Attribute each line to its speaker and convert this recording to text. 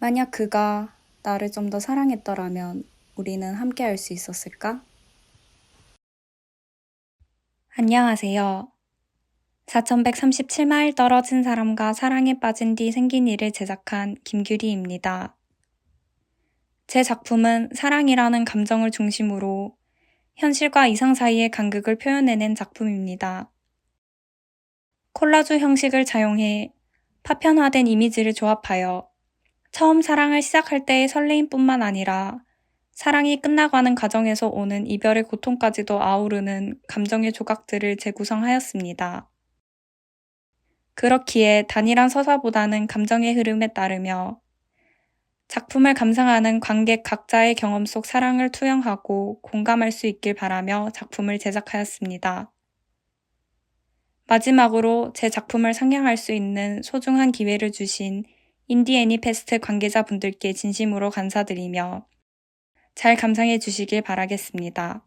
Speaker 1: 만약 그가 나를 좀 더 사랑했더라면 우리는 함께 할 수 있었을까? 안녕하세요. 4137마일 떨어진 사람과 사랑에 빠진 뒤 생긴 일을 제작한 김규리입니다. 제 작품은 사랑이라는 감정을 중심으로 현실과 이상 사이의 간극을 표현해낸 작품입니다. 콜라주 형식을 차용해 파편화된 이미지를 조합하여 처음 사랑을 시작할 때의 설레임뿐만 아니라 사랑이 끝나가는 과정에서 오는 이별의 고통까지도 아우르는 감정의 조각들을 재구성하였습니다. 그렇기에 단일한 서사보다는 감정의 흐름에 따르며 작품을 감상하는 관객 각자의 경험 속 사랑을 투영하고 공감할 수 있길 바라며 작품을 제작하였습니다. 마지막으로 제 작품을 상영할 수 있는 소중한 기회를 주신 인디 애니페스트 관계자분들께 진심으로 감사드리며 잘 감상해 주시길 바라겠습니다.